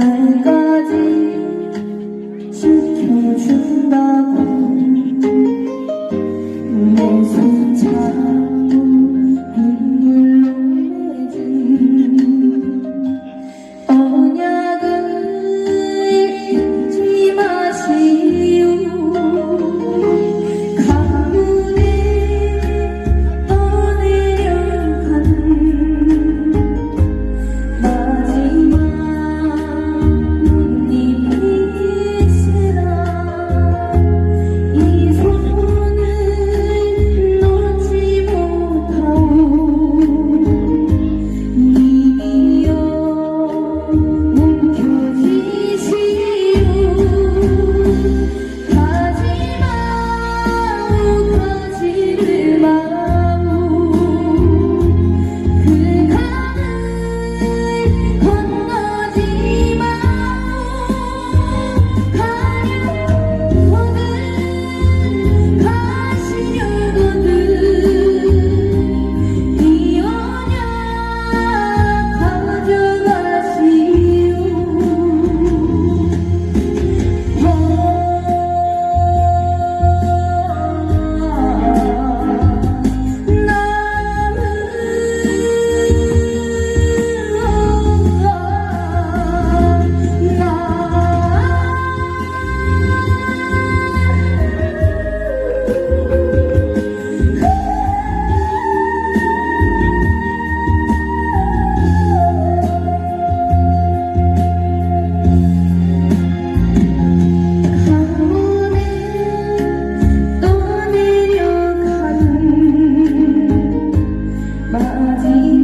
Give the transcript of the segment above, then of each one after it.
날까지 지켜준다고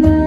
Tuhan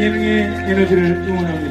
예능의 에너지를 응원합니다.